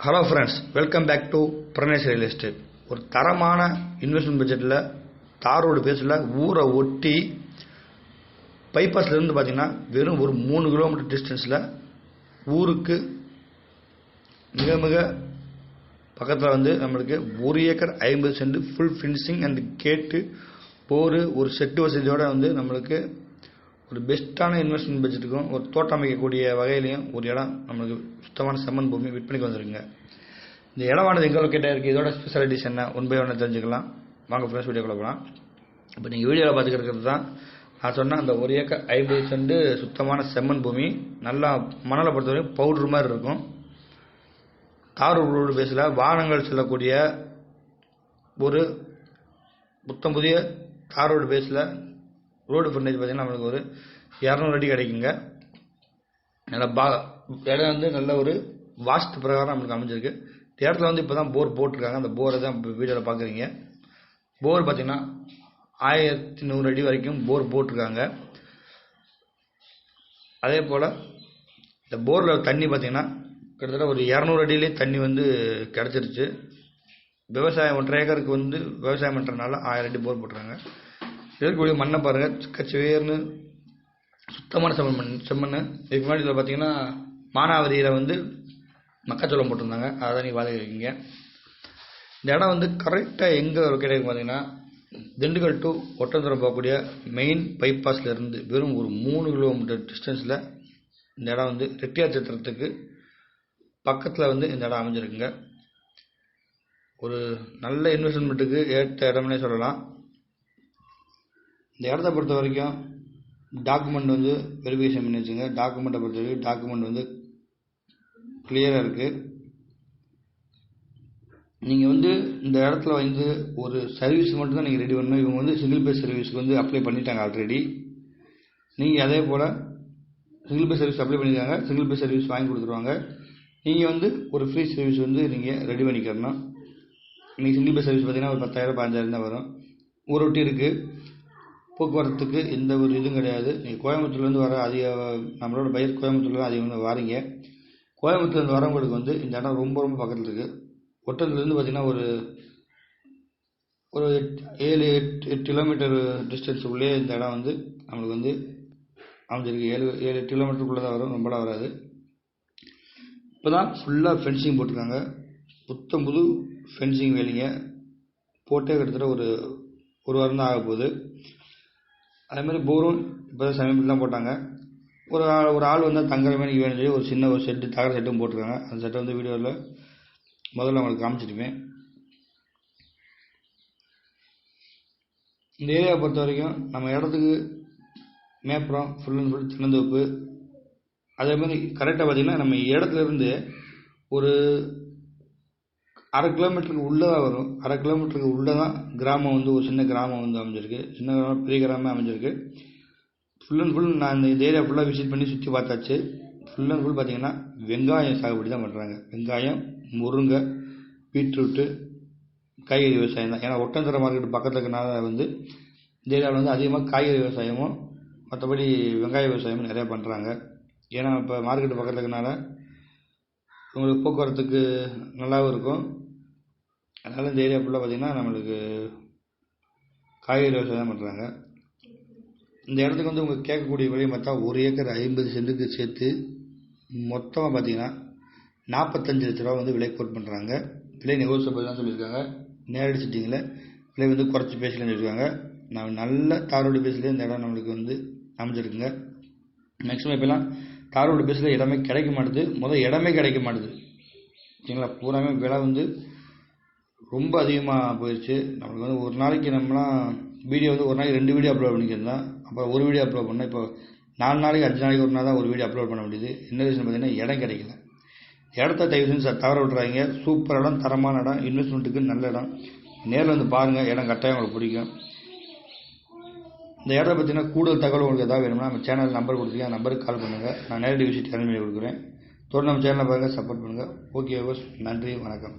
Hello friends welcome back to Pranesh real estate ஒரு தரமான investment பட்ஜெட்டில் தார் ரோடு பேஸில் ஊரை ஒட்டி பைபாஸ்லேருந்து பார்த்தீங்கன்னா வெறும் ஒரு மூணு கிலோமீட்டர் டிஸ்டன்ஸில் ஊருக்கு மிக மிக பக்கத்தில் வந்து நம்மளுக்கு ஒரு ஏக்கர் ஐம்பது சென்ட் ஃபுல் ஃபினிஷிங் அண்ட் கேட்டு போர் ஒரு செட்டு வசதியோடு வந்து நம்மளுக்கு ஒரு பெஸ்ட்டான இன்வெஸ்ட்மெண்ட் பட்ஜெட்டுக்கும் ஒரு தோட்டம் அமைக்கக்கூடிய வகையிலையும் ஒரு இடம் நம்மளுக்கு சுத்தமான செம்மன் பூமி விற்பனைக்கு வந்துருங்க. இந்த இடமானது எங்கே லொக்கேட்டாக இருக்குது இதோட ஸ்பெஷாலிட்டிஸ் என்ன? ஒன் பை ஒன்று தெரிஞ்சுக்கலாம். வாங்க ஃப்ரெண்ட்ஸ் வீடியோக்குள்ள போகலாம் இப்போ நீங்கள் வீடியோவில் பார்த்துக்கிறது தான் நான் சொன்ன அந்த ஒரு ஏக்கர் ஐம்பது செண்டு சுத்தமான செம்மன் பூமி நல்லா மணலை பொறுத்தவரைக்கும் பவுட்ரு மாதிரி இருக்கும். தார் ரோடு பேஸில் வாகனங்கள் செல்லக்கூடிய ஒரு புத்தம் புதிய தார் ரோடு பேஸில் ரோடு ஃப்ரண்டேஜ் பார்த்தீங்கன்னா நம்மளுக்கு ஒரு இரநூறு அடி கிடைக்குங்க. நல்லா பா இடம் வந்து நல்ல ஒரு வாஸ்து பிரகாரம் நம்மளுக்கு அமைஞ்சிருக்கு. இந்த இடத்துல வந்து இப்போ தான் போர் போட்டிருக்காங்க. அந்த போரை தான் இப்போ வீடியோவில் பார்க்குறீங்க போர் பார்த்தீங்கன்னா ஆயிரத்தி நூறு அடி வரைக்கும் போர் போட்டிருக்காங்க. அதே போல் இந்த போரில் தண்ணி பார்த்தீங்கன்னா கிட்டத்தட்ட ஒரு இரநூறு அடியிலே தண்ணி வந்து கிடச்சிருச்சு. விவசாயம் ஒன்றரை ஏக்கருக்கு வந்து விவசாயம் பண்ணுறதுனால ஆயிரம் அடி போர் போட்டுருக்காங்க. இருக்கக்கூடிய மண்ணை பாருங்கள் கச்சுவேர்னு சுத்தமான செம்மண் மண் செம்மண் இதுக்கு முன்னாடி இதில் பார்த்தீங்கன்னா மானாவரியில் வந்து மக்காச்சோளம் போட்டிருந்தாங்க. அதை தான் நீங்கள் பார்த்துருக்கீங்க இந்த இடம் வந்து கரெக்டாக எங்கே கிடைக்கும் பார்த்தீங்கன்னா திண்டுக்கல் டு ஒட்டந்தரம் போகக்கூடிய மெயின் பைபாஸில் இருந்து வெறும் ஒரு மூணு கிலோமீட்டர் டிஸ்டன்ஸில் இந்த இடம் வந்து ரெட்டியார் சத்திரத்துக்கு பக்கத்தில் வந்து இந்த இடம் அமைஞ்சிருக்குங்க. ஒரு நல்ல இன்வெஸ்ட்மெண்ட்டுக்கு ஏற்ற இடம்னே சொல்லலாம். இந்த இடத்த பொறுத்த வரைக்கும் டாக்குமெண்ட் வந்து வெரிஃபிகேஷன் பண்ணி வச்சுங்க. டாக்குமெண்ட்டை பொறுத்த வரைக்கும் டாக்குமெண்ட் வந்து கிளியராக இருக்குது நீங்கள் வந்து இந்த இடத்துல வந்து ஒரு சர்வீஸ் மட்டும் தான் நீங்கள் ரெடி பண்ணணும். இவங்க வந்து சிங்கிள் பேஸ் சர்வீஸ்க்கு வந்து அப்ளை பண்ணிட்டாங்க ஆல்ரெடி நீங்கள் அதே போல் சிங்கிள் பேஸ் சர்வீஸ் அப்ளை பண்ணியிருக்காங்க சிங்கிள் பேஸ் சர்வீஸ் வாங்கி கொடுத்துருவாங்க. நீங்கள் வந்து ஒரு ஃப்ரீ சர்வீஸ் வந்து நீங்கள் ரெடி பண்ணிக்கிறணும் நீங்கள் சிங்கிள் பேஸ் சர்வீஸ் பார்த்தீங்கன்னா ஒரு பத்தாயிரம் பதினஞ்சாயிரம் தான் வரும். ஒரு ஒட்டி இருக்குது போக்குவரத்துக்கு எந்த ஒரு இதுவும் கிடையாது. நீங்கள் கோயம்புத்தூர்லேருந்து வர அதிக நம்மளோட பயிர் கோயம்புத்தூர்லேருந்து அதிகம் வாரீங்க. கோயம்புத்தூர்லேருந்து வரவங்களுக்கு வந்து இந்த இடம் ரொம்ப ரொம்ப பக்கத்தில் இருக்குது ஒட்டத்துலேருந்து பார்த்திங்கன்னா ஒரு ஒரு ஏழு எட்டு எட்டு கிலோமீட்டர் டிஸ்டன்ஸுக்குள்ளேயே இந்த இடம் வந்து நம்மளுக்கு வந்து அமைஞ்சிருக்கு. ஏழு ஏழு எட்டு கிலோமீட்டருக்குள்ளே தான் வரும். ரொம்பலாம் வராது. இப்போ தான் ஃபுல்லாக ஃபென்சிங் போட்டிருக்காங்க. புத்தம் புது ஃபென்சிங் வேலிங்க. போட்டே கிட்டத்தட்ட ஒரு ஒரு வாரம் தான் ஆக போகுது அதேமாதிரி போரும் இப்போ தான் சமீபத்தில் போட்டாங்க. ஒரு ஆள் ஒரு ஆள் வந்து தங்குற மாதிரி வேணும் சொல்லி ஒரு சின்ன ஒரு செட்டு தகர செட்டும் போட்டிருக்காங்க. அந்த செட்டை வந்து வீடியோவில் முதல்ல உங்களுக்கு காமிச்சிருப்பேன். இந்த ஏரியாவை பொறுத்த வரைக்கும் நம்ம இடத்துக்கு மேப்புறம் ஃபுல் அண்ட் ஃபுல் சின்னந்தோப்பு. அதே மாதிரி கரெக்டாக பார்த்தீங்கன்னா நம்ம இடத்துலேருந்து ஒரு அரை கிலோமீட்டருக்கு உள்ளே தான் வரும். அரை கிலோமீட்டருக்கு உள்ளே தான் கிராமம் வந்து ஒரு சின்ன கிராமம் வந்து அமைஞ்சிருக்கு. சின்ன கிராமம் பெரிய கிராமம் அமைஞ்சிருக்கு. ஃபுல் அண்ட் ஃபுல் நான் இந்த ஏரியா ஃபுல்லாக விசிட் பண்ணி சுற்றி பார்த்தாச்சு. ஃபுல் அண்ட் ஃபுல் பார்த்தீங்கன்னா வெங்காயம் சாகுபடி தான் பண்ணுறாங்க வெங்காயம் முருங்கை பீட்ரூட்டு காய்கறி விவசாயம் தான். ஏன்னா ஒட்டந்தர மார்க்கெட் பக்கத்தில் இருக்கனால வந்து இந்த ஏரியாவில் வந்து அதிகமாக காய்கறி விவசாயமும் மற்றபடி வெங்காய விவசாயமும் நிறையா பண்ணுறாங்க ஏன்னா இப்போ மார்க்கெட்டு பக்கத்தில் இருக்கனால உங்களுக்கு போக்குவரத்துக்கு நல்லாவும் இருக்கும். அதனால் இந்த ஏரியா ஃபுல்லாக பார்த்திங்கன்னா நம்மளுக்கு காய்கறி விவசாயம் பண்ணுறாங்க இந்த இடத்துக்கு வந்து உங்கள் கேட்கக்கூடிய விலையை பார்த்தா ஒரு ஏக்கர் ஐம்பது சென்ட்டுக்கு சேர்த்து மொத்தமாக பார்த்தீங்கன்னா நாற்பத்தஞ்சு லட்ச ரூபா வந்து விலை கோட் பண்ணுறாங்க விலை நெகோசியபிள் தான் சொல்லியிருக்காங்க. நேரடி சிட்டிங்கில் விலை வந்து குறைச்சி பேசலன்னு சொல்லியிருக்காங்க. நான் நல்ல தாரோடு பேஸில் இந்த இடம் நம்மளுக்கு வந்து அமைஞ்சிருக்குங்க. மேக்ஸிமம் இப்போலாம் தாரோடு பேஸில் இடமே கிடைக்க மாட்டுது. முதல் இடமே கிடைக்க மாட்டுது. ஓகேங்களா பூராமே விலை வந்து ரொம்ப அதிகமாக போயிடுச்சு நம்மளுக்கு வந்து ஒரு நாளைக்கு நம்மலாம் வீடியோ வந்து ஒரு நாளைக்கு ரெண்டு வீடியோ அப்லோட் பண்ணிக்கிறதா அப்புறம் ஒரு வீடியோ அப்லோட் பண்ணால் இப்போ நாலு நாளைக்கு அஞ்சு நாளைக்கு ஒரு நாள் தான் ஒரு வீடியோ அப்லோட் பண்ண முடியுது. என்ன ரீசன் பார்த்தீங்கன்னா இடம் கிடைக்கல. இடத்த தயவு செஞ்சு தவற விட்றாங்க சூப்பர் இடம் தரமான இடம் இன்வெஸ்ட்மெண்ட்டுக்கு நல்ல இடம். நேரில் வந்து பாருங்கள் இடம் கட்டாயம் உங்களுக்கு பிடிக்கும். இந்த இடத்த பார்த்தீங்கன்னா கூடுதல் தகவல் உங்களுக்கு எதாவது வேணும்னா நம்ம சேனல் நம்பர் கொடுத்துருக்கேன். நம்பருக்கு கால் பண்ணுங்கள் நான் நேரடி விசிட் அரேஞ்ச் பண்ணி கொடுக்குறேன். தொடர்ந்து நம்ம சேனலை பாருங்கள் சப்போர்ட் பண்ணுங்கள் ஓகே நன்றி வணக்கம்.